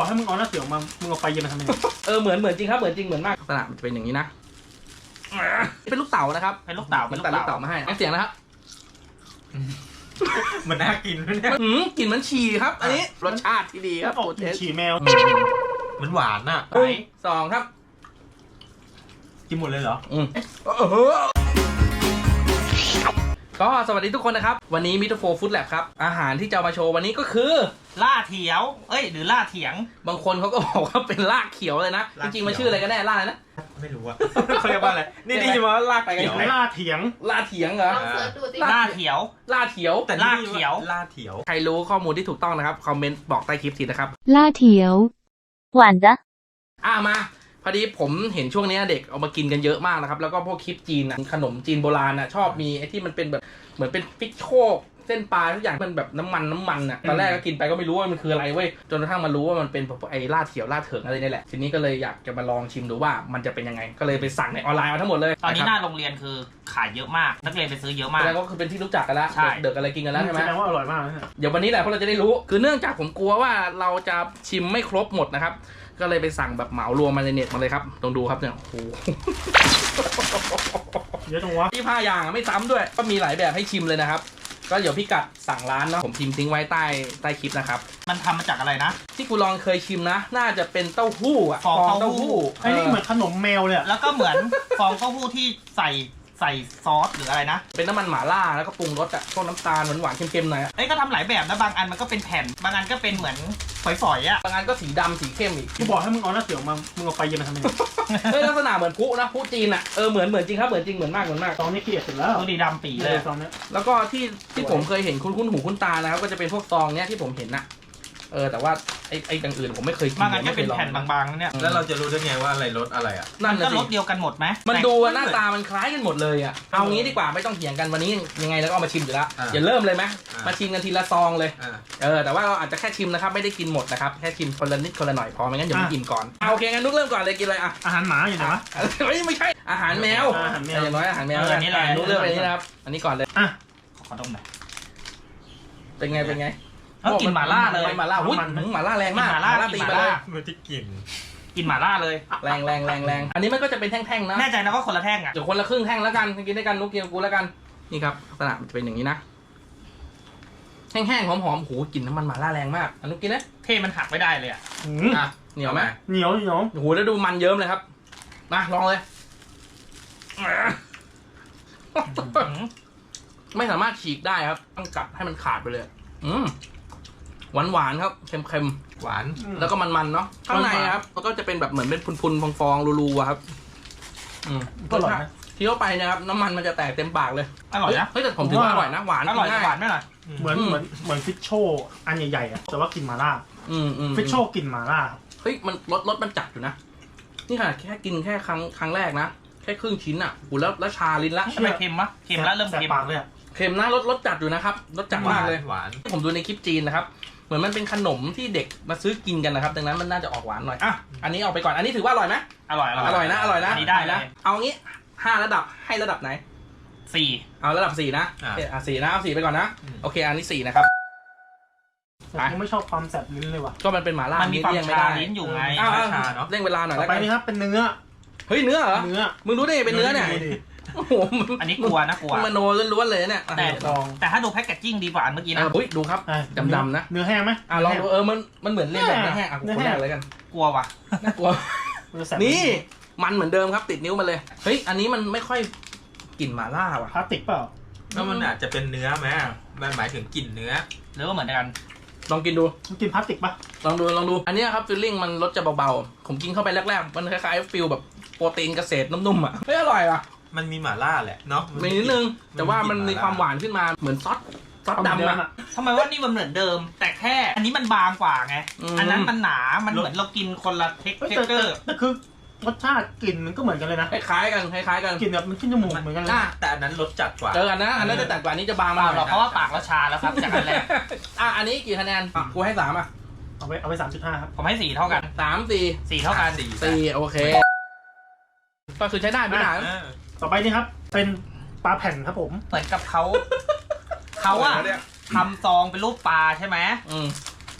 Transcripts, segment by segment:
บอกให้มึงเอาหน้าเสือมา มึงเอาไปเย็นมาทำไมเนี่ยเออเหมือนเหมือนจริงครับเหมือนจริงเหมือนมากลักษณะมันจะเป็นอย่างนี้นะเป็นลูกเต๋านะครับเป็นลูกเต่าเหมือนแต่ลูกเต๋ามาให้ให้เสียงนะครับมันน่ากินไหมเนี่ยอืมกลิ่นเหมือนฉี่ครับ อันนี้รสชาติที่ดีครับออกโปรกเทลิ่นสฉี่แมวมันหวานอะหนึ่งสองครับ กินหมดเลยเหรอ อืม ก็สวัสดีทุกคนนะครับ วันนี้มิทโฟฟู้ดแลบครับ อาหารที่จะเอามาโชว์วันนี้ก็คือ ล่าเถียว เอ้ย หรือล่าเถียง บางคนเขาก็บอกว่าเป็นลากเขียวเลยนะ จ ลากเขียว ริงๆมันชื่ออะไรกันแน่ลากอะไรนะ ไม่รู้อะ เขาเรียกว่าอะไร นี่ได้ยินมาว่าลาก ไปกัน เขียว ล่าเถียง ลาเถียงเหรอ ลองเสิร์ชดูสิ ลา ล่าเถียว ลาเถียว แต่ ลากเขียว ลากเขียว ใครรู้ข้อมูลที่ถูกต้องนะครับ คอมเมนต์บอกใต้คลิปทีนะครับ 辣条，晚的。 อ่ามา พอดีผมเห็นช่วงนี้เด็กเอามากินกันเยอะมากนะครับ แล้วก็พวกคลิปจีนอะขนมจีนโบราณอะชอบมีไอ้ที่มันเป็นแบบเหมือนเป็นฟิกโชกเส้นปลาทุกอย่างมันแบบน้ำมันน้ำมันอะตอนแรกก็กินไปก็ไม่รู้ว่ามันคืออะไรเว้ยจนกระทั่งมารู้ว่ามันเป็นไอ้ลาดเขียวลาดเถิงอะไรนี่แหละทีนี้ก็เลยอยากจะมาลองชิมดูว่ามันจะเป็นยังไง ก็เลยไปสั่งในออนไลน์มาทั้งหมดเลยตอนนี้ะหครับน้าโรงเรียนคือขายเยอะมาก นักเรียนไปซื้อเยอะมากแสดงว่าคือเป็นที่รู้จักกันแล้วใช่เด็กๆอะไรกินกันแล้วใช่ไหมแสดงว่าอร่อยมากนะเนี่ยเดี๋ยววันนี้แหละพวกเราจะได้รู้ คือเนื่องจากผมกลัวว่าเราจะชิมไม่ครบหมดนะครับ ก็เลยไปสั่งแบบเหมารวมมาในเน็ตมาเลยครับลองดูครับเนี่ยโอ้โหเยอะจังวะที่ผ้าอย่างอะไม่ซ้ำด้วย ก็มีหลายแบบให้ชิมเลยนะครับ ก็เดี๋ยวพี่กัดสั่งร้านเนาะผมพิมพ์ทิ้งไว้ใต้ใต้คลิปนะครับ มันทำมาจากอะไรนะ ที่กูลองเคยชิมนะ น่าจะเป็นเต้าหู้อะฟองเต้าหู้ ไอ้นี่เหมือนขนมแมวเลยอะแล้วก็เหมือน ฟองเต้าหู้ที่ใส่ ใส่ซอสหรืออะไรนะ เป็นน้ำมันหม่าล่าแล้วก็ปรุงรสอะพวกน้ำตาลหวานๆเค็มๆหน่อยอะเอ้ยก็ทำหลายแบบนะบางอันมันก็เป็นแผ่น บางอันก็เป็นเหมือนฝอยๆอะบางอันก็สีดำสีเข้มอีก กูบอกให้มึงเอาหน้าเสือมา มึงเอาไปเย็นมาทำไมเนี่ยเฮ้ยลักษณะเหมือนพุนะพุจีนอะเออเหมือนเหมือนจริงครับเหมือนจริงเหมือนมากเหมือนมาก ตอนนี้เกลียดเสร็จแล้วดูดีดำปีเลเลยยตอนเนี้ยแล้วก็ที่ที่ผมเคยเห็นคุ้นคุ้นๆหูคุ้นตานะครับก็จะเป็นพวกซองเนี้ยที่ผมเห็นน่ะ เออแต่ว่าไอ้ไอ้อย่างอื่นผมไม่เคยกินบางอันก็เป็นไม่คยลองแผ่นบางๆเนี่ยแล้วเราจะรู้ได้ไงว่าอะไรรสอะไรอะนั่นก็น่ะรสิสเดียวกันหมดไหมมันดูอะหน้าตามันคล้ายกันหมดเลยอะ เอางี้ดีกว่าไม่ต้องเถียงกันวันนี้ยังไงแล้วก็เอามาชิมอยู่แล้วอ่าอย่าเริ่มเลยไหมอ่าม มาชิมกันทีละซองเลย อ่า เออแต่ว่าเราอาจจะแค่ชิมนะครับไม่ได้กินหมดนะครับแค่ชิมคนละนิดคนละหน่อยพอไม่งั้นเดี๋ยวมันอิ่มก่อนเอาโอเคงั้นนุกเริ่มก่อนเลยกินเลยอะอาหารหมาอยู่ไหนวะ เฮ้ยไม่ใช่อาหารแมวอาหารแมวอย่างน้อยอาหารแมวเอออันนี้แหละ นุกเริ่มไปนี่นะครับอันนี้ก่อนเลยอะขอดมหน่อยเป็นไงเป็นไง เออกินหม่าล่าเลยไม่หม่าล่าอุ้ยหืมหม่าล่าแรงมากกินหม่าล่าตีกินไปหม่าเลล่ายมันที่กลิ่นกินหม่าล่าเลยแรงแรงแรงแรงอันนี้มันก็จะเป็นแท่งๆนะแน่ใจนะว่าคนละแท่งอะเดี๋ยวคนละครึ่งแท่งแล้วกันกินด้วยกันนุกกินกับกูแล้วกันนี่ครับลักษณะมันจะเป็นอย่างนี้นะแห้งๆหอมๆโหกลิ่นน้ำมันหม่าล่าแรงมากอันนุกกินนะเท่มันหักไม่ได้เลยอะหืมอะเหนียวไหมเหนียวเหนียวโอ้โหแล้วดูมันเยิ้มเลยครับมาลองเลยไม่สามารถฉีกได้ครับ ต้องกัดให้มันขาดไปเลย อืม หวานหวานๆครับเค็มหวานๆแล้วก็มันๆเนาะข้างในครับมันก็จะเป็นแบบเหมือนเป็นพุนๆฟองๆรูๆอะครับ อืมก็อร่อยนะเคี้ยวไปนะครับน้ำมันมันจะแตกเต็มปากเลยอร่อยนะเฮ้ยแต่ผมถือว่าอร่อยนะหวานอร่อยกินง่ายหวานไหมล่ะเหมือนอืมเหมือนเหมือนฟิชโชอันใหญ่ๆอะแต่ว่ากินหมาล่าอืมอืมฟิชโชกินหมาล่าเฮ้ยมันรสรสมันจัดอยู่นะนี่ขนาดแค่กินแค่ครั้งครั้งแรกนะแค่ครึ่งชิ้นอะโหแล้วแล้วชาลิ้นละทำไมเค็มวะเค็มแล้วเริ่มแสบเค็มปากเลยอะเค็มนะรสรสจัดอยู่นะครับรสจัดมากเลยหวานผมดูในคลิปจีนนะครับ เหมือนมันเป็นขนมที่เด็กมาซื้อกินกันนะครับ ดังนั้นมันน่าจะออกหวานหน่อยอะอันนี้เอาไปก่อนอันนี้ถือว่าอร่อยไหมอร่อยอร่อยนะอร่อยนะอันนี้ได้นะเลยเอางี้ห้าระดับให้ระดับไหนสี่เอาระดับสี่นะอะโอเคอะสี่นะเอาสี่ไปก่อนนะอืมโอเค อันนี้สี่นะครับ แต่กูไม่ชอบความแสบลิ้นเลยว่ะก็มันเป็นหมาล่ามันมีความเลี่ยงไม่ชาได้ลิ้นอยู่ไงอ้าวชาๆเนอะเร่งเวลาหน่อยต่อแล้วไปกันนี่ครับเป็นเนื้อ เฮ้ยเนื้อเหรอเนื้อมึงรู้ได้ไงเป็นเนื้อเนี่ยดูดิ โอ้โหมึงอันนี้กลัวนะกลัวมึงมโนล้วนๆเลยเนี่ยอะแต่ ลองแต่ถ้าดูแพ็กเกจจิ้งดีกว่าอันเมื่อกี้เอนะออุ้ยดูครับ อะดำๆนะ เนื้อแห้งไหมอะลองดูเออมันมันเหมือนเล่นแบบเนื้อแห้งอะกูเนื้อคนแห้แรงกเลยกันกลัวว่ะ น่ากลัวเนื้อแสบนี่มันเหมือนเดิมครับติดนิ้วมาเลยเฮ้ยอันนี้มันไม่ค่อยกลิ่นหม่าล่าว่ะ พลาสติกเปล่า แล้วมันอาจจะเป็นเนื้อไหมมันหมายถึงกลิ่นเนื้อ หรือว่าเหมือนกัน ลองกินดู มันกินพลาสติกปะลองดูลองดู อันเนี้ยครับฟิลลิ่งมันรสจะเบาๆ ผมกินเข้าไปแรกๆ มันคล้ายๆฟิลแบบโปรตีนเกษตรนุ่มๆอะเฮ้ยอร่อยอะ มันมีหม่าล่าแหละเนาะมีนิดนึง แต่ว่ามันมีความหวานขึ้นมาเหมือนซอสซอสเอาเหมือนดำเดิมอะอะทำไมว่านี่มันเหมือนเดิม แต่แค่อันนี้มันบางกว่าไงอืมอันนั้นมันหนา มันเหมือนเรากินคนละเท็กเฮ้ยเจแต่เกแต่อร์แต่คือรสชาติกลิ่นมันก็เหมือนกันเลยนะคล้ายๆกันคล้ายๆกันกลิ่นแบบมันขึ้นจมูกเหมือนกันเลยอะแต่อันนั้นรสจัดกว่าเจอกันนะอันนั้นจะแต่กว่าอันนี้จะบางมาเปหล่าหรน่อกเพราะว่าปากเราชาแล้วครับจากอันแรกอะอันนี้กี่คะแนนอะกูให้สามอะเอาไปเอาไปสามจุดห้าครับผมให้สี่เท่ากันสามสี่สี่เท่ากันสี่สี่โอเคก็คือใช้ได้ไม่หนาเออ ต่อไปนี่ครับ เป็นปลาแผ่นครับผม เหมือนกับเขา เขาอะทำซองเป็นรูปปลาใช่ไหมอืม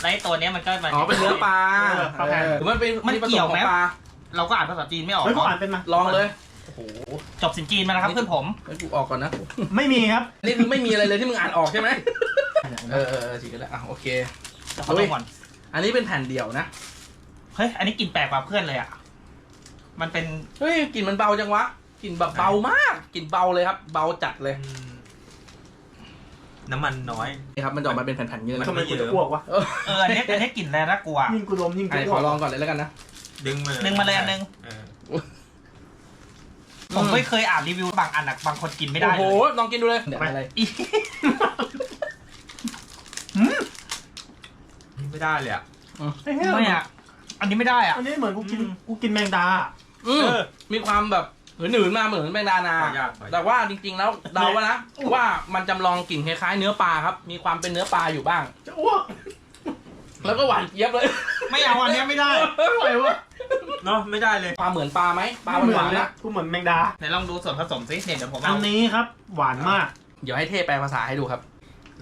แล้วไอ้ตัวเนี้ยมันก็มาอ๋อเป็นเนื้อปลาเออปลาแผ่น หรือมันเป็นมันเกี่ยวไหม ผสของปลาเราก็อ่านภาษาจีนไม่ออกเฮ้ยเขาอ่านเป็นมา ลองเลยโอ้โหจบสินจีนมาแล้วครับเพื่อนผมให้กูออกก่อนนะไม่มีครับ นี่คือไม่มีอะไรเลยที่มึงอ่านออกใช่ไหมเออเออเออฉีกกันแล้วอะโอเค จะเขาต้องก่อน อันนี้เป็นแผ่นเดี่ยวนะเฮ้ย อันนี้กลินแปลกกว่าเพื่อนเลยอะ มันเป็น เฮ้ยกลิ่นมันเบาจังวะ กลิ่นแบบเบามากกลิ่นเบาเลยครับ เบาจัดเลยอืมน้ำมันน้อย นี่ครับมันจะออกมาเป็นแผ่นๆอย่างนี้เลยทำไมกูจะอ้วกวะเออเอออันนี้อันนี้กลิ่นแรงน่ากลัว ยิ่งกูดมยิ่งไอ้กูขอ้วอกลองก่อนเลยแล้วกันนะ ดึงมาเลยดึงมาเลยอันนึง เออผมไม่เคยอ่านรีวิวบางอันอะบางคนกินไม่ได้โอ้เลโหยลองกินดูเลยเดี๋ยวอะไรอีไม่ได้เลยอะไอ้เหี้ยไม่อะอันนี้ไม่ได้อะอันนี้เหมือนกูกินอืมกูกินแมงดา อืมเออมีความแบบ หนืนๆมาเหมือนแมงดานา ขอยากขอยากแต่ว่าจริงๆแล้วเดาว่านะว่ามันจำลองกลิ่นคล้ายๆเนื้อปลาครับ มีความเป็นเนื้อปลาอยู่บ้าง จะอ้วกแล้วก็หวานเจี๊ยบเลยไม่เอาอันเนี้ยไม่ได้อะไรวะเนาะไม่ได้เลยปลาเหมือนปลาไหมปลาเหมืหวานอนๆนะนะกูเหมือนแมงดา ไหนลองดูส่วนผสมสิเนี่ยเดี๋ยวผมอัเอานนี้ครับ หวานมาก เดี๋ยวให้เทแปลภาษาให้ดูครับ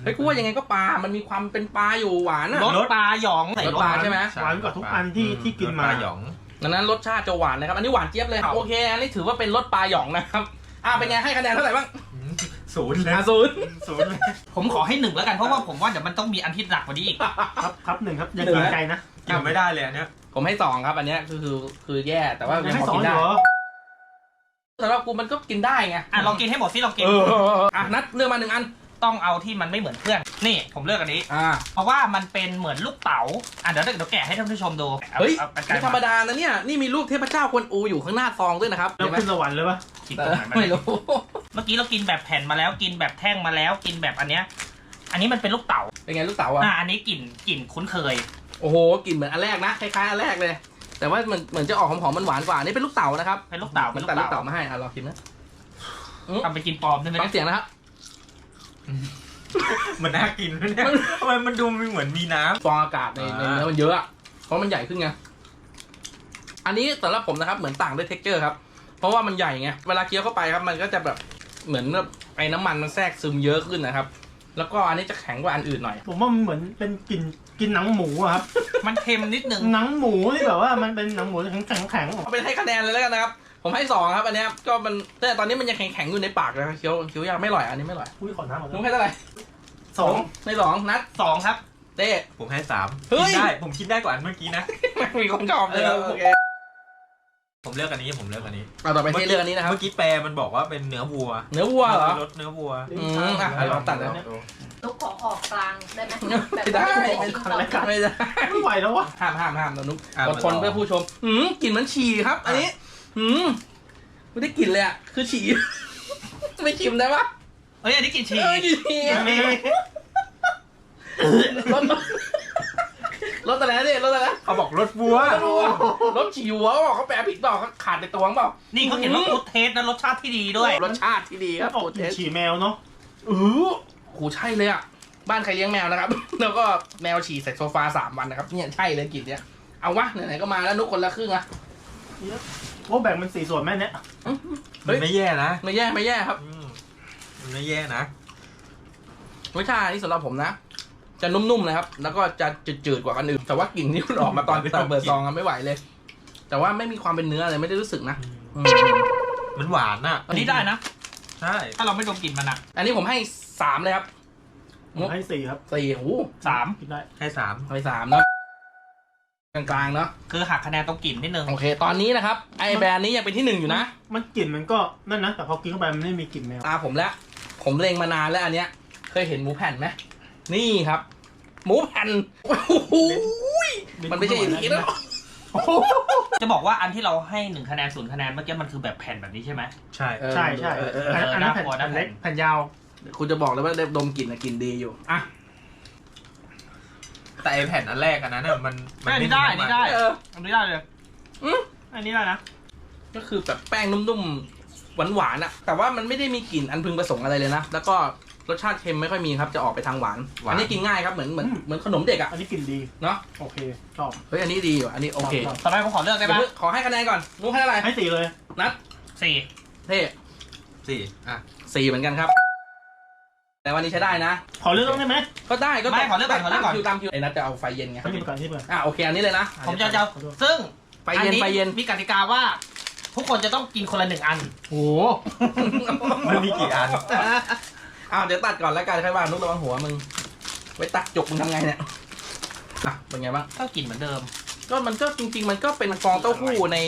เฮ้ยกูว่ายังไงก็ปลา มันมีความเป็นปลาอยู่หวานอะ รสปลาหยองใส่รสปลาใช่ไหม หวานกว่าทุกอันที่ที่กินมาปลาหยอง ดังนั้นรสชาติจะหวานนะครับ อันนี้หวานเจี๊ยบเลยครับโอเค อันนี้ถือว่าเป็นรสปลาหยองนะครับ อ่าเป็นไงให้คะแนนเท่าไหร่บ้างอืมศูนย์เลยอ่าศูนย์ศูนย์เลยผมขอให้หนึ่งแล้วกันเพราะว่าผมว่าเดี๋ยวมันต้องมีอันที่หนักกว่านี้อีกครับครับหนึ่งครับอย่าหนึ่งกินนะไกลนะกินไม่ได้เลยอันเนี้ยผมให้สองครับ อันเนี้ยคือคือคือแย่แต่ว่ายัยังงให้พอสองกินเหได้รอสำหรับกูมันก็กินได้ไงอะลองกินให้หมดสิลองกินเอออะนัดเลือกมาหนึ่งอัน ต้องเอาที่มันไม่เหมือนเพื่อน นี่ผมเลือกอันนี้ อ่าเพราะว่ามันเป็นเหมือนลูกเต๋าอะเดี๋ยวเดี๋ยวแกะให้ท่านผู้ชมดูอาเฮ้ยอาปากกาไม่ธรรมดานะเนี่ย นี่มีรูปเทพเจ้ากวนอูอยู่ข้างหน้าซองด้วยนะครับแล้วเห็นไหมขึ้นสวรรค์เลยปะกินเอตรองไหนมาไม่เนี่ยรู้ เมื่อกี้เรากินแบบแผ่นมาแล้วกินแบบแท่งมาแล้วกินแบบอันเนี้ย อันนี้มันเป็นลูกเต๋าเป็นไงลูกเต๋าอะ อะอันนี้กลิ่นกลิ่นคุ้นเคย โอ้โหกลิ่นเหมือนอันแรกนะคล้ายๆอันแรกเลย แต่ว่ามันเหมือนจะออกหอมๆมันหวานกว่านี่เป็นลูกเต๋านะครับเป็นลูกเต๋ามัเป็นนลูแต่กลูกเต๋าเต๋ามาให้อะลองกินนะทำไปกินปลอมได้ไหมฟังเนี่ยเสียงนะครับ มันน่ากินไหมเนี่ยทำไมมันดูเหมือนมีน้ฟองอากาศในในอ่าเนื้อมันเยอะอะเพราะมันใหญ่ขึ้นไง อันนี้สำหรับผมนะครับเหมือนต่างด้วยเท็กเจอร์ครับ เพราะว่ามันใหญ่ไง เวลาเคี้ยวเข้าไปครับ มันก็จะแบบเหมือนแบบไอ้น้ำมันมันแทรกซึมเยอะขึ้นนะครับ แล้วก็อันนี้จะแข็งกว่าอันอื่นหน่อย ผมว่ามันเหมือนเป็นกลิ่นกินหนังหมูอะครับมันเค็มนิดนึงหนังหมูที่แบบว่ามันเป็นหนังหมูแข็งแข็งแข็งๆ เอาเป็นให้คะแนนเลยแล้วกันนะครับ ผมให้สองครับอันเนี้ยก็มันแต่ตอนนี้มันยังแข็งๆอยู่ในปากเลยเคี้ยวเคี้ยวยากไม่อร่อยอันนี้ไม่อร่อยอุ้ยขอน้ำก่อนนุ้งนะให้เท่าไหร่สองในสองนัดสองครับ เต้ำผมให้สามเฮ้ยกินได้ ผมกินได้กว่าอันเมื่อกี้นะมีคนชอบเลยครับเออ โอเคผมเลือกอันนี้ผมเลือกอันนี้ เอาต่อไปที่เรื่องอันนี้นะครับ เมื่อกี้แปลมันบอกว่าเป็นเนื้อวัวเนื้อวัวเหรอ รสเนื้อวัวอืมอะลองตัดแล้วลูกขอออกกลางได้ไหมไม่ได้แบบไม่ว่าได้ไม่ได้ ไม่ไหวแล้ววะห้ามห้ามห้ามนะนุ๊กอะอดทนมันรอเพื่อผู้ชมหืมกลิ่นเหมันฉี่ครับ อันนี้ หืมไม่ได้กลิ่นเลยอะ คือฉี่ ไม่ชิมได้ปะเอ้ยอันนี้กลิ่นฉี่เอ้ยกลิ่นฉี่อะรถรถอะไรนะเนี่ยรถอะไรนะเขาบอกรสวัว รถวัวรถฉี่หัวบอกเขาแปลผิดเปล่าเขาขาดในตัวเปล่านี่เขาเขียนว่าฟูดเทสนะรสชาติที่ดีด้วยรสชาติที่ดีครับออกกลิ่นฉี่แมวเนาะเออโหใช่เลยอะ บ้านใครเลี้ยงแมวนะครับ แล้วก็แมวฉี่ใส่โซฟาสามวันนะครับเนี่ยใช่เลยกลิ่นเนี้ยเอาวะไหนๆก็มาแล้วนุกคนละครึ่งอะ ว่าแบ่งเป็นสี่ส่วนแม่เนี่ยเฮ้มัยนไม่แย่นะไม่แย่ไม่แย่ครับอืมมันไม่แย่นะรสชาตินี่สำหรับผมนะ จะนุ่มๆนะครับ แล้วก็จะจืดๆกว่ากันอื่นแต่ว่ากลิ่นที่มันออกมาตอนไม่ต้ตอองนเปิดซองอะไม่ไหวเลย แต่ว่าไม่มีความเป็นเนื้ออะไรไม่ได้รู้สึกนะอืมมันหวานอะอันนี้ได้นะ ใช่ถ้าเราไม่ดมกลิ่นมันอะอันนี้ผมให้สามเลยครับผมให้สี่ครับสี่โอ้โหสามกินได้ให้สาม ให้สามเนาะ กลางๆเนาะคือหักคะแนนตรงกลิ่นนิดนึง โอเค ตอนนี้นะครับไอแบรนด์นี้ยังเป็นที่หนึ่งอยู่นะมันกลิ่นมันก็นั่นนะแต่พอกินเข้าไปมันไม่มีกลิ่นแมวตาผมแล้วผมเล็งมานานแล้วอันเนี้ย เคยเห็นหมูแผ่นไหมนี่ครับ หมูแผ่นโอ้โหมันไม่ใช่อย่างนี้นะจะบอกว่าอันที่เราให้หนึ่งคะแนนศูนย์คะแนนเมื่อกี้มันคือแบบแผ่นแบบนี้ใช่ไหมใช่เออใช่ใช่เออเออเออันออันนั้นแผ่นน่ากลัวนะแผ่นเล็กแผ่นยาว คุณจะบอกเลยว่าได้ดมกลิ่นนะกลิ่นดีอยู่อะ แต่ไอแผ่นอันแรกอันนั้นน่ะมันมัอันม่นี้ได้อันนี้ได้ เอออันนี้ได้เลยอืมอันนี้ได้นะ ก็คือแบบแป้งนุ่มๆ หวานๆอะแต่ว่ามันไม่ได้มีกลิ่นอันพึงประสงค์อะไรเลยนะ แล้วก็รสชาติเค็มไม่ค่อยมีครับ จะออกไปทางหวานอันนี้กินง่ายครับ เหมือนเหมือนเหมือนขนมเด็กอะอันนี้กลิ่นดีเนาะ โอเคชอบเฮ้ย อันนี้ดีอยู่อันนี้โอเคชอบต่อไปผมขอเลือกได้เดี๋ยวปะเพิ่งขอให้คะแนนก่อนนุ้งให้อะไรให้สี่เลยนัดสี่เท่สี่อะ สี่เหมือนกันครับ แต่วันนี้ใช้ได้นะ ขอเลือกต้องได้ไหมก็ได้ก็ไม่ขอเลือกก่อนขอเลือกก่อน ตามคิวตามคิวไอ้นัทจะเอาไฟเย็นไงเขาหยิบก่อนที่เปิด อะโอเคอันนี้เลยนะผมจะจะซึ่งไฟเย็นอัไฟเย็นมีกติกาว่า ทุกคนจะต้องกินคนละหนึ่งอันโอ้โหมันมีกี่อันอ้าวเดี๋ยวตัดก่อนแล้วกันใครว่านุกระวังหัวมึง ไว้ตักจกมึงทำไงเนี่ยอะเป็นไงบ้างก็กินเหมือนเดิม ก็มันก็จริง ๆ มันก็เป็นฟองเต้าหู้ใน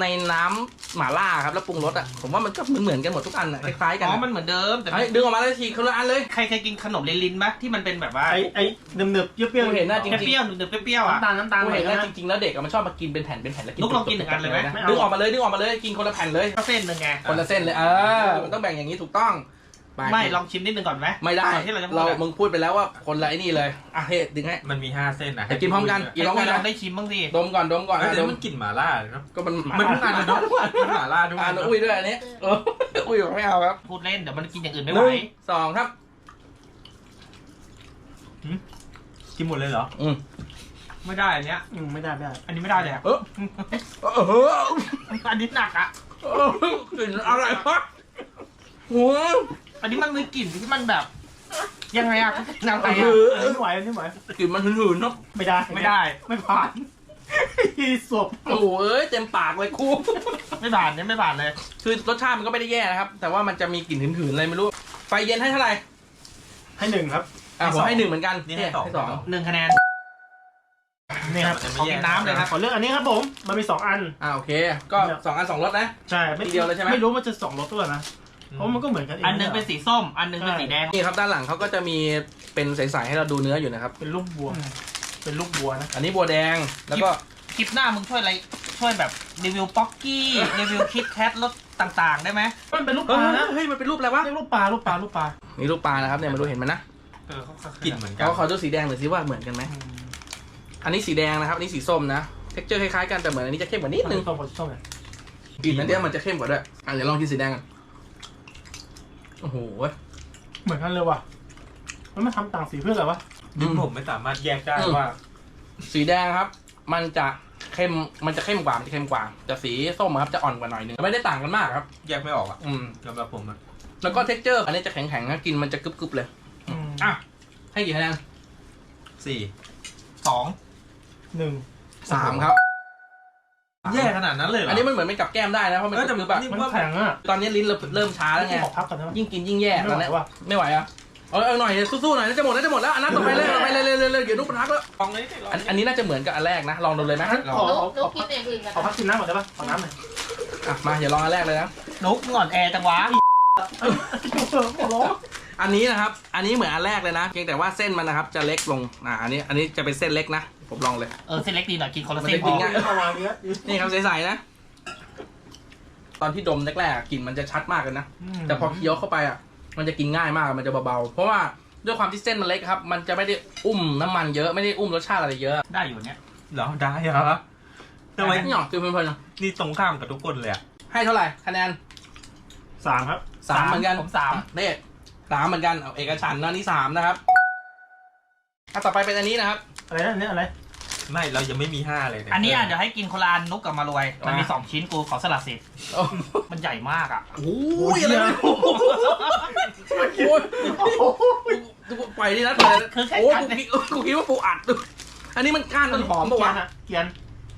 ในน้ำ หม่าล่าครับแล้วปรุงรสอะผมว่ามันก็เหมือนๆกันหมดทุกอันอะคล้ายๆกันอ๋ออะมันเหมือนเดิมแต่เฮ้ยดึงออกมาเลยทีคนละอันเลย ใครเคยกินขนมเลนลินไหมที่มันเป็นแบบว่าไอไอเนิบๆเปรี้ยวกูเห็นหน้าจริงเปรี้ยวๆหนึบๆเปรี้ยวๆอะน้ำตาลน้ำตาลกูหน่อเห็ยนนะนะจริงๆแล้วเด็กอะมันชอบมากินเป็นแผ่นเป็นแผ่นแล้วกินนุ๊กลองกินหนึ่งอันเลยไหมไม่เอาดึงออกมาเลยดึงออกมาเลยกินคนละแผ่นเลยก็เส้นหนึ่งไงคนละเส้นเลยเออมันต้องแบ่งอย่างนี้ถูกต้อง ปไม่ลองชิมนิดนึงก่อนไหมไม่ได้ก่อนที่เราจะพูดเราอะมึงพูดไปแล้วว่าคนละไอ้นี่เลยอะเฮ้ยดึงให้ มันมีห้าเส้นนะเดี๋ยวกินพร้อมกันไอ้ลองลองได้ชิมบ้างสิดมก่อนดมก่อนเอ้ยอะเดี๋ดยวมมันกลิ่นหม่าล่าครับก็มันมันทุกอันเลยเนาะมันหม่าล่าทุกอ่าอันนเนอะอุ้ยด้วยอันนี้เอออุ้ยบอกไม่เอาครับพูดเล่นเดี๋ยวมันกินอย่างอื่นไม่หไหวนึ่งสองครับ กินหมดเลยเหรอ อืมไม่ได้อันเนี้ย อืมไม่ได้ไม่ได้อันนี้ไม่ได้เลยอะเออเออเอออันนี้หนักอะเออกลิ่นอะไรวะหัว อันนี้มันมีกลิ่นที่มันแบบ ยังไงอะนางไงอะอเออไม่ไหวไม่ไหวกลิ่นมันหืนๆเนาะไม่ได้ไม่ได้ไม่ผ่านที่ศพโอ้โหเอ้ยเต็มปากเลยครูไม่ผ่านเนี่ยไม่ผ่านเลย คือรสชาติมันก็ไม่ได้แย่นะครับ แต่ว่ามันจะมีกลิ่นหืนๆอะไรไม่รู้ ไฟเย็นให้เท่าไหร่ให้หนึ่งครับอะผมให้หนึ่งเหมือนกันนี่ให้สองหนึ่งคะแนนนี่ครับขอกินน้ำเลยครับขอเลือกอันนี้ครับผม มันมีสองอัน อ่าโอเค ก็สองอันสองรสนะ ใช่ทีเดียวเลยใช่ไหมไม่รู้มันจะสองรสด้วยนะ เพราะมันก็เหมือนกันเองอันหนึงเป็นสีส้ม อันหนึงเป็นสีแดง นี่ครับด้านหลังเขาก็จะมีเป็นใสๆให้เราดูเนื้ออยู่นะครับ เป็นลูกบัว เป็นลูกบัวนะ อันนี้บัวแดงแล้วก็คลิปหน้ามึงช่วยอะไร ช่วยแบบรีวิวป๊อกกี้ รีวิวคิดแคทรสต่างๆ ได้ไหม มันเป็นลูกเฮ้ปลายนะเฮ้ยมันเป็นรูปอะไรวะเรียกลูกปลาลูกปลาลูกปลานี่รูปปลานะครับเนี่ยมาดูเห็นไหมนะเออเขากลิ่นเหมือนกัน เขาขอดูสีแดงหน่อยสิว่าเหมือนกันไหมอันนี้สีแดงนะครับอันนี้สีส้มนะเท็กเจอร์คล้ายๆกันแต่เหมือนอันนี้จะเข้มกว่านิดนึงส้มกับส้มเนี่ยกลิ่นนั้นเนี่ยมันจะเข้มกว่าด้วยอะเดี๋ยวลองกินสีแดงกัน โอ้โหเว้ยเหมือนกันเลยว่ะมันมาทำต่างสีเพื่ออะไรวะดิผมไม่สามารถแยกได้อืมว่า สีแดงครับ มันจะเข้มมันจะเข้มกว่ามันจะเข้มกว่า แต่สีส้มอะครับจะอ่อนกว่าหน่อยนึงไม่ได้ต่างกันมากครับ แยกไม่ออกอะอืมสำหรับผมอะแล้วก็เท็กเจอร์ อันนี้จะแข็งๆนะกินมันจะกรึบๆเลยอะให้กี่คะแนนสี่สองหนึ่งสามครับ แย่ขนาดนั้นเลยเหรออัอันนี้มันเหมือนเป็นกับแก้มได้นะ เพราะมันเออแต่คือแบบนี่มันว่าแข็งอะตอนนี้ลิ้นเราเริ่มช้าแล้วไง ขอพักก่อนได้ไหมยิ่งกินยิ่งแย่ไม่ตอนไหวนี้ว่ะไม่ไหวอะเอาเอาหน่อยสู้ๆหน่อยน่าจะหมดน่าจะหมดแล้วอันนั้นต่อไปเลยต่อไปเลยเลยเลยเลยเดี๋ยวนุ๊กมันทักแล้วลองเลยลองอันอันนี้น่าจะเหมือนกับอันแรกนะลองดูเลยไหมงั้นขอนุ๊ขอกนุ๊ขอกกินอย่างอื่นกันขอพักกินน้ำก่อนได้ปะขอน้ำหน่อยอะมาอย่าลองอันแรกเลยนะนุ๊กงอนแอร์จังวะ ขอร้อง อันนี้นะครับ อันนี้เหมือนอันแรกเลยนะเพียงแต่ว่าเส้นมันนะครับจะเล็กลงอ่าอันนี้อันนี้จะเป็นเส้นเล็กนะ ผมลองเลย เออเส้นเล็กดีหน่อยกินคนละมันเส้นจะพกินอง่ายเอาวางเยอะนี่ครับใสๆนะ ตอนที่ดมแรกๆอะกลิ่นมันจะชัดมากเลยนะ แต่พอเคี้ยวเข้าไปอะ มันจะกินง่ายมากมันจะเบาๆ เพราะว่าด้วยความที่เส้นมันเล็กครับ มันจะไม่ได้อุ้มน้ำมันเยอะไม่ได้อุ้มรสชาติอะไรเยอะได้อยู่เนี่ยเหรอได้เหรอทำไมไม่หยอกคือเพลินนี่ตรงข้ามกับทุกคนเลยอะๆให้เท่าไหร่คะแนนสามครับสามเหมือนกันผมสามเน่ สามเหมือนกันเอาเอกฉันท์นะนี่สามนะครับอะต่อไปเป็นอันนี้นะครับ อะไรนะอันนี้อะไร ไม่เรายังไม่มีห้าเลยเยอันนี้อะเดี๋ยวให้กินคนละอันนุ๊กกับมารวย มันมีอะ สองชิ้นกูขอสลัดสิทธิ์โอ้มันใหญ่มากอะ โหอะไรเนี่ยโอ้ยดูปล่อยนี่นะปล่อยนะคือแค่โอ้ยกัด กูเนี่ยคิดกูคิดว่าปูอัดดูอันนี้มันก้านต้นหอมปะวะ เกียน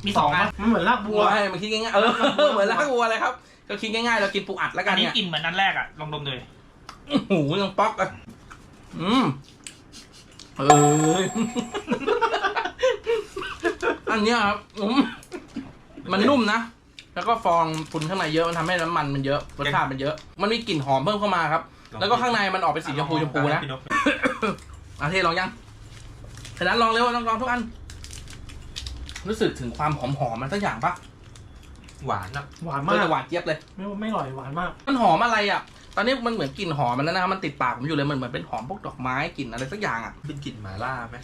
มีสองอันมันเหมือนรากบับัววให้มันคิดง่ายๆเออเหมือนลากบัวเลยครับ ก็คิดง่ายๆ เรากินปูอัดแล้วกัอันนนี้เนี่ยกินเหมือนอันแรกอะลองดมดูโอ้โหยังป๊อกอะ อืมเอออันเนี้ยครับอืมมันนุ่มนะ แล้วก็ฟองฝุ่นข้างในเยอะมันทำให้น้ำมันมันเยอะรสชาติมันเยอะ มันมีกลิ่นหอมเพิ่มเข้ามาครับ แล้วก็ข้างในมันออกเป็นสีชมพูชมพูนะพี่กอาเทลองยังฉะนั้นลองเร็วลองลองทุกอัน รู้สึกถึงความหอมหอมมันสักอย่างปะหวานอะหวานเอมาอกแต่หวานเจี๊ยบเลย ไม่ไม่อร่อยหวานมาก มันหอมอะไรอะ ตอนนี้มันเหมือนกลิ่นหอมมันนะนะครับมันติดปากผมอยู่เลยมันเหมือนเป็นหอมพวกดอกไม้กลิ่นอะไรสักอย่างอะ เป็นกลิ่นหม่าล่าไหม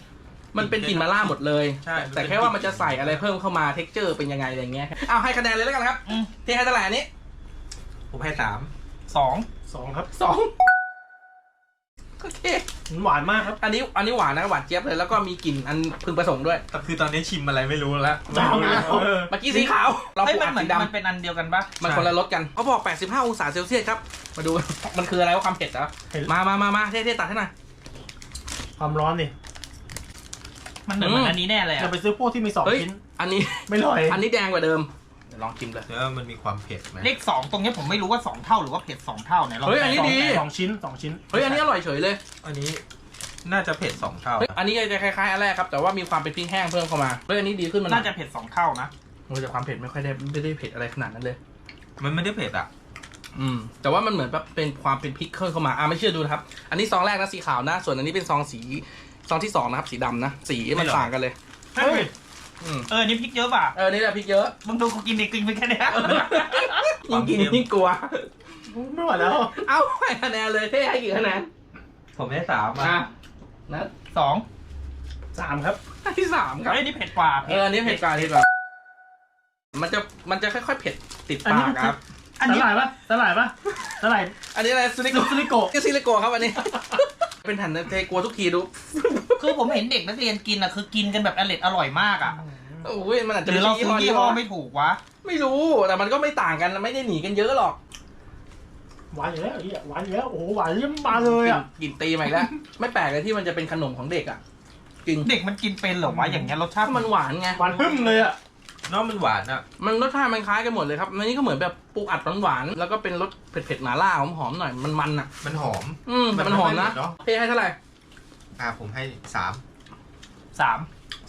มันเป็นกลิ่นมาล่าหมดเลย ใช่แต่แค่ว่ามันจะใส่อะไรเพิ่มเข้ามาเท็กเจอร์เป็นยังไงอะไรเงี้ยอ้าวให้คะแนนเลยแล้วกันครับอืมที่ให้เท่าไหร่อันนี้ผมให้สามสองสองครับสอง โอเคมันหวานมากครับ อันนี้อันนี้หวานนะหวานเจี๊ยบเลยแล้วก็มีกลิ่นอันพึงประสงค์ด้วย แต่คือตอนนี้ชิมอะไรไม่รู้แล้วไม่รู้แล้วเออเมื่อกี้สีขาว เราเฮ้ยปูมันอัดเหมือสีนดำมันเป็นอันเดียวกันปะมันคนละรสกันเขาบอก 85 องศาเซลเซียสครับ มาดู มันคืออะไรว่าความเผ็ดเหรอมามามามาเท่ๆตัดให้หน่อย ความร้อนดิมันเหมือนเหมือนอันนี้แน่เลยจะอะไปซื้อพวกที่มีสองเฮ้ยชิ้น อันนี้ ไม่ลอยอันนี้แดงกว่าเดิมเดี๋ยว ลองชิมเลยเนื้อมันมีความเผ็ดไหมเลขสองตรงเนี้ยผมไม่รู้ว่าสองเท่าหรือว่าเผ็ดสองเท่าเนี่ยลองเฮ้ยอันนี้แตะดี สองชิ้นสองชิ้น เฮ้ยอันนี้อร่อยเฉยเลยอันนี้น่าจะเผ็ดสองเท่าเฮ้ยอันนี้จะคล้ายๆอันแรกครับแต่ว่ามีความเป็นพริกแห้งเพิ่มเข้ามาเฮ้ยอันนี้ดีขึ้นมาหน่น่าอยจะเผ็ดสองเท่านะโอ้ยแต่ความเผ็ดไม่ค่อยได้ไม่ได้เผ็ดอะไรขนาดนั้นเลย มันไม่ได้เผ็ดอะอืมแต่ว่ามันเหมือนแบบเป็นความเป็นพริกเพิ่มเข้ามาอะไม่เชื่อดูนะครับ อันนี้ซองแรกนะสีขาวนะ ส่วนอันนี้เป็นซองสีซองที่สองนะครับสีดำนะสีมันต่างกันเลย เฮ้ย อืม เออ นี่พริกเยอะป่ะเออ นี่แหละพริกเยอะมึงดูกูกินดิกินไปแค่เนี้ยยิ่งกินยิ่งกลัวไม่ไหวแล้ว เอ้าให้คะแนนเลยเท่ให้กี่คะแนนผมได้สามอะอะนะสองสามครับ ให้ที่สามครับ เฮ้ยนี่เผ็ดกว่าเอออันนี้เผ็ดกว่าเผ็ดกว่ามันจะมันจะค่อยๆเผ็ดติดอันนี้ปากครับ อันสนี้ลายปะสลายปะสลายอันนี้อะไรซิลิโกซิลิโกะก็ซิลิโกครับอันนี้ เป็นแผ่นเทกลัวทุกทีดู คือผมเห็นเด็กนักเรียนกินอะคือกินกันแบบอร่อยอร่อยมากอะ โอ้ยมันอาจหจะรือเราซื้อยี่ห้อไม่ไม่ถูกวะ ไม่รู้ แต่มันก็ไม่ต่างกันไม่ได้หนีกันเยอะหรอกหวานอยู่แล้วไอ้เหี้ยหวานอยู่แล้วโอ้โหหวานเยี่ยมมาเลยอะกลิ่นตีมาอีกแล้ว ไม่แปลกเลยที่มันจะเป็นขนมของเด็กอะจริงเด็กมันกินเป็นเหรอวะอย่างเงี้ยรสชาติถ้ามันหวานไงหวานหึ่มเลยอะนอกมันหวานอะ มันรสชาติมันคล้ายกันหมดเลยครับอันนี้ก็เหมือนแบบปูอัดหวานๆแล้วก็เป็นรสเผ็ดๆหม่าล่าหอมๆหน่อยมันๆอะ มันหอม อืมแต่มันหอมนะมันไม่เหม็นเนอะเทให้เท่าไหร่อะผมให้สามสาม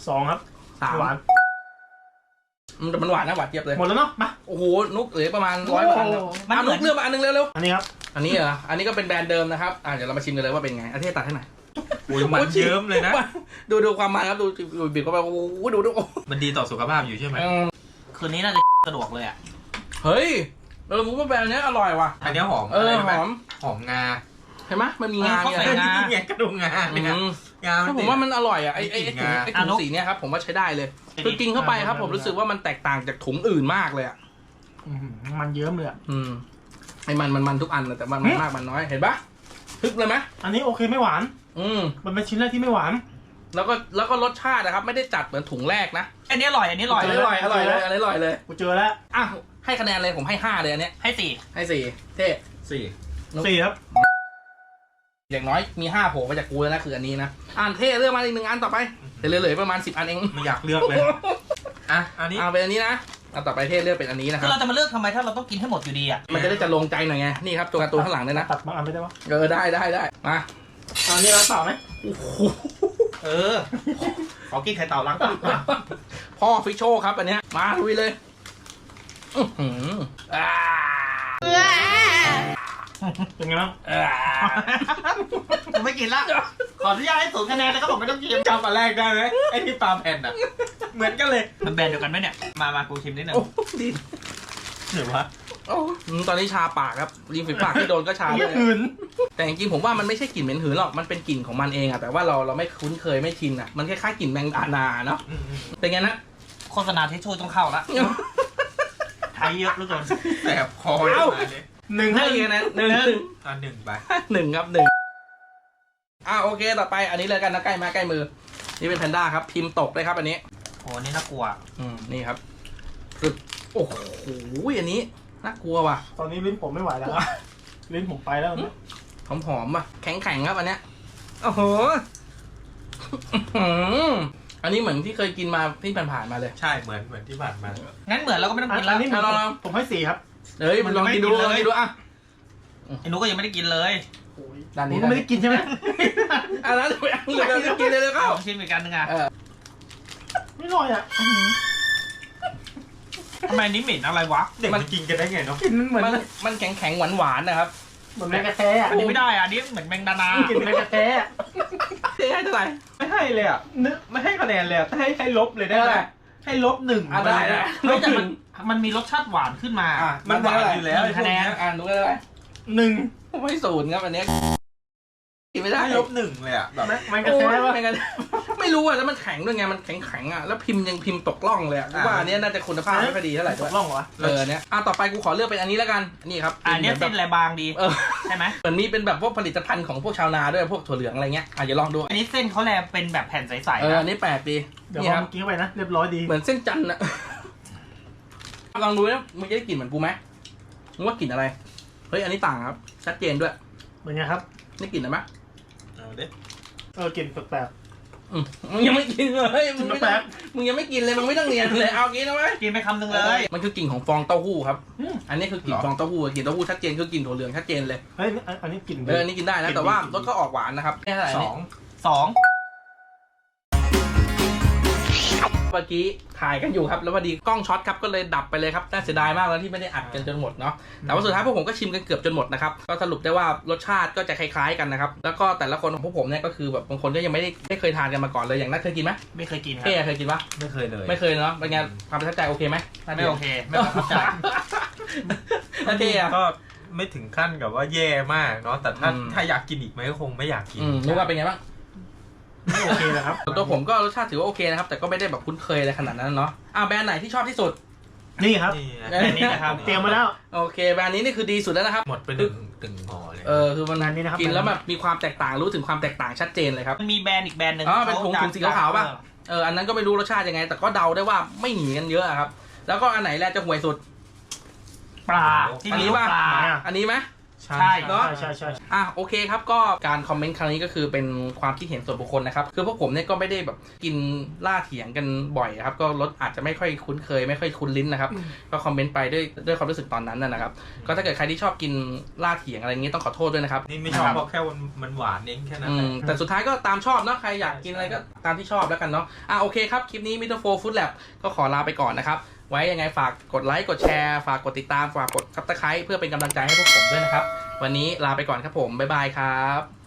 สองครับสามหวานอื มแต่มันหวานนะหวานเจี๊ยบเลยหมดแล้วเนาะมาโอ้โหนุกเหลือประมาณร้อยกว่าอันครับมันเอาเหมืนุอนกเลือกมาอันนึงเร็วอันนี้ครับๆอันนี้เหรออันนี้ก็เป็นแบรนด์เดิมนะครับอ่าเดี๋ยวเรามาชิมกันเลยว่าเป็นไงอาเทศตัดให้หน่อยอุ้ยมันเยิ้มเลยนะ ดูดูความมันครับดูดูบีบเข้าไปโอ้โหดูดูโอ้โหมันดีต่อสุขภาพอยู่ใช่ไหมอืมคืนนี้น่าจะ สะดวกเลยอะเฮ้ยเออมุกว่าแบรนด์เนี้ยอร่อยว่ะอันเนี้ยหอมเอออะไรรู้หไหมอม หอมงา เห็นไหมมันมีงาเนี่ยนี่ไงกระดูกงาอืเนี่ยมงาถ้าผมว่ามันอร่อยอะไอ้ไอ้ไอ้ถุงไอ้ถุงสีเนี่ยครับผมว่าใช้ได้เลย คือกินเข้าไปครับ ผมรู้สึกว่ามันแตกต่างจากถุงอื่นมากเลยอะอื้อหือมันเยิ้มเลยอะอืมไอ้มันมันมันทุกอันเลยแต่มันมันมากมันน้อยเห็นปะทึกเลยไหมอันนี้โอเคไม่หวาน อืม มันเป็นชิ้นแรกที่ไม่หวาน แล้วก็แล้วก็รสชาตินะครับ ไม่ได้จัดเหมือนถุงแรกนะอันนี้อร่อย อันนี้อร่อยอร่อยอร่อยเลยอร่อยเลยกูเจอแล้วอะให้คะแนนเลยผมให้ห้าเลยอันเนี้ยให้สี่ให้สี่เท่สี่ สี่ครับ อย่างน้อยมีห้าโผล่มาจากกูแล้วนะคืออันนี้นะอ่านเท่เรื่องมาอีกหนึ่งอันต่อไปเดี๋ยวเหลือๆประมาณสิบอันเองไม่อยากเลือกเลยอะอันนี้เอาเป็นอันนี้นะเอาต่อไปเท่เลือกเป็นอันนี้นะคคืรัอบเราจะมาเลือกทำไมถ้าเราต้องกินให้หมดอยู่ดีอะมันจะได้จะลงใจหน่อยไงนี่ครับตัวการ์ตูนข้างหลังเนี่ยนะตัดบางอันไม่ได้ปะเออได้ได้ได้มาอันนี้ร้านเปล่าไหมเออ ขอกินไข่เต่าล้างปากพ่อฟิชโชครับอันเนี้ยมาลุยเลยอื้อหืออ่า เป็นไงบ้างอ่าผมไม่กินละ ขออนุญาตให้ศูนย์คะแนนนะครับผมไม่ต้องกินจำอันแรกได้ไหมไอ้ที่ปลาแผ่นอะ เหมือนกันเลย มันแบรนด์เดียวกันไหมเนี่ย มามากูชิมนิดหนึ่งโอ้ดีเดี๋ยววะโอ้อืมตอนนี้ชาปากครับริมฝีปากที่โดนก็ชาไอ้เลเหี้ยยหืนแต่จริงๆผมว่ามันไม่ใช่กลิ่นเหม็นหืนหรอก มันเป็นกลิ่นของมันเองอะแต่ว่าเราเราไม่คุ้นเคยไม่ชินอะมันคล้ายๆกลิ่นแมงดานาเนาะ เป็นไงนะโฆษณาทิชชู่ต้องเข้าละใช้เยอะเหลือเกินแสบคอเลยมาเนี่ย หนึ่งให้ให้กี่คะแนนหนึ่งหนึ่งอันหนึ่งไปหนึ่งครับหนึ่งอ่าโอเคต่อไปอันนี้เลยกันนะใกล้มาใกล้มือ นี่เป็นแพนด้าครับ พิมพ์ตกเลยครับอันนี้โหนี่น่ากลัว อืมนี่ครับคือโอ้โหอันนี้น่ากลัวว่ะตอนนี้ลิ้นผมไม่ไหวแล้วครับลิ้นผมไปแล้วเนี่ยหอมหอมๆว่ะแข็งแข็งๆครับอันเนี้ยโอ้โหอื้อหืออันนี้เหมือนที่เคยกินมาที่ผ่านๆมาเลย ใช่เหมือนเหมือนที่ผ่านมางั้นเหมือนเราก็ไม่ต้องอักินนแล้วนี้ผมเอาลอง ผมให้สี่ครับ เฮ้ยมันลองกินดูไม่กินลองเลยกินดูอะไอ้หนูก็ยังไม่ได้กินเลยด้านผนี้มก็ไม่ได้กินใช่ไหมอันนั้นไปเอาเลยเดี๋ยวกินเลยเลยเข้าผมชิมอีกอันหนึงอะเออไม่ร่อยอะอื้อหือทำไมอันนี้เหม็นอะไรวะ เด็กมันกินกันได้ไงเนาะกลินมันเหมือนมันมันแข็งแข็งหวานหวานๆนะครับ เหมือนแมงกะแทอะอันนี้ไม่ได้อะอันนี้เหมือนแมงดานากลินแมงกะแทอะเท่ให้เท่าไหร่ไม่ให้เลยอะนึกไม่ให้คะแนนเลยอะให้ให้ลบเลยได้ไหมให้ลบหนึ่งอะได้ได้เฮ้ยแต่มัน มันมีรสชาติหวานขึ้นมาอะมันหวานอยู่แล้วหนึ่งคะแนนอ่านดูได้ไหมหนึ่งไม่ศูนย์ครับอันเนี้ยกินไม่ได้ให้ลบหนึ่งเลยอะแบบมันมันกระโอ้แทยกวะไม่งั้นไม่รู้อะแล้วมันแข็งด้วยไงมันแข็งแข็งๆอะแล้วพิมพ์ยังพิมพ์ตกล่องเลยอะกูว่าอันเนี้ยน่าจะคุณภาพไม่ค่อยดีเท่าไหร่ตด้วยกล่องวะเออเนี่ยอะต่อไปกูขอเลือกเป็นอันนี้แล้วกันนี่ครับอันเนี้ยเส้นอะไรบางดีเออ ใช่ไหมเหมือนมีเป็นแบบพวกผลิตภัณฑ์ของพวกชาวนาด้วยพวกถั่วเหลืองอะไรเงี้ยอะเดี๋ยวลองดูอันนี้เส้นเขาแลเป็นแบบแผ่นใสเอๆอนะอันนี้แปลกดีเดี๋ยวนี่พอครับมันกินเข้าไปนะ เรียบร้อยดี เหมือนเส้นจันทร์อะ ลองดูนะมึงจะได้กลิ่นเหมือนกูไหมมึงว่ากลิ่นอะไร เฮ้ย อันนี้ต่างครับ ชัดเจนด้วยเหมือนไงครับ นี่กลิ่นอะไรไหมเอาดิเออกลิ่นแปลกอืมมึงยังไม่กินเลยมึงไม่แปลต้องกมึงยังไม่กินเลย มึงไม่ต้องเรียนเลย เอากินเอาไหมกินไปคำหนึ่งเลย มันคือกลิ่นของฟองเต้าหู้ครับ อืม อันนี้คือกลิ่นฟองเต้าหู้กลิ่นเต้าหู้ชัดเจนคือกลิ่นถั่วเหลืองชัดเจนเลยๆเฮ้ยอันอันนี้กลิ่นเอออันนี้กินได้นะ แต่ว่ารสก็ออกหวานนะครับแค่ไหนสนี่องสอง เมื่อกี้ถ่ายกันอยู่ครับ แล้วพอดีกล้องช็อตครับก็เลยดับไปเลยครับน่าเสียดายมากแล้วที่ไม่ได้อัดกันจนหมดเนาะแต่ว่าสุดท้ายพวกผมก็ชิมกันเกือบจนหมดนะครับก็สรุปได้ว่ารสชาติก็จะคล้ายๆกันนะครับแล้วก็แต่ละคนของพวกผมเนี่ยก็คือแบบบางคนก็ยังไม่ได้ไม่เคยทานกันมาก่อนเลยอย่างนัทเคยกินไหมไม่เคยกินครับเป้เคยกินปะไม่เคยเลย ไม่เคยเนาะเป็นไงความประทับใจโอเคไหมไม่โอเคไม่ประทับใจนาเต้อะก็ไม่ถึงขั้นกับว่าแย่มากเนาะแต่ถ้าอืมถ้าอยากกินอีกไหมก็คงไม่อยากกินอืมนึกว่าเป็นไงบ้าง ไม่โอเคนะครับส่วนตัวผมก็รสชาติถือว่าโอเคนะครับ แต่ก็ไม่ได้แบบคุ้นเคยอะไรขนาดนั้นเนาะอะแบรนด์ไหนที่ชอบที่สุด นี่ครับนี่ไงอันนี้นะครับ เตรียมมาแล้ว โอเค แบรนด์นี้นี่คือดีสุดแล้วนะครับ หมดไปหนึ่งหนึ่งห่อเลย เออ คือมันแบรนด์นี้นะครับกินแล้วแบบมีความแตกต่างรู้ถึงความแตกต่างชัดเจนเลยครับมันมีแบรนด์อีกแบรนด์หนึ่งอ๋อเป็นถุงถุงสีขาวๆป่ะ เออ อันนั้นก็ไม่รู้รสชาติยังไง แต่ก็เดาได้ว่าไม่หนีกันเยอะอะครับ แล้วก็อันไหนแหละจะห่วยสุด ปลาที่อันมีนี้ลูกป่ะปลาไหนอะอันนี้ไหม ใช่เนอะใช่ใช่ใช่อะโอเคครับก็การคอมเมนต์ครั้งนี้ก็คือเป็นความคิดเห็นส่วนบุคคลนะครับ คือพวกผมเนี่ยก็ไม่ได้แบบกินล่าเถียงกันบ่อยครับก็รสอาจจะไม่ค่อยคุ้นเคย ไม่ค่อยคุ้นลิ้นนะครับ ก็คอมเมนต์ไปด้วยด้วยความรู้สึกตอนนั้นนะนะครับ ก็ถ้าเกิดใครที่ชอบกินล่าเถียงอะไรอย่างงี้ต้องขอโทษด้วยนะครับนี่ไม่ชอบเพราะแค่มันมันหวานเองแค่นั้นอืแหละมแต่สุดท้ายก็ตามชอบเนาะใครอยากกินอะไรก็ตามที่ชอบแล้วกันเนาะอะโอเคครับคลิปนี้มิเตอร์โฟฟู้ดแลบก็ขอลาไปก่อนนะครับ ไว้ยังไงฝากกดไลค์กดแชร์ ฝากกดติดตามฝากกดซับสไครต์เพื่อเป็นกำลังใจให้พวกผมด้วยนะครับ วันนี้ลาไปก่อนครับผมบ๊ายบายครับ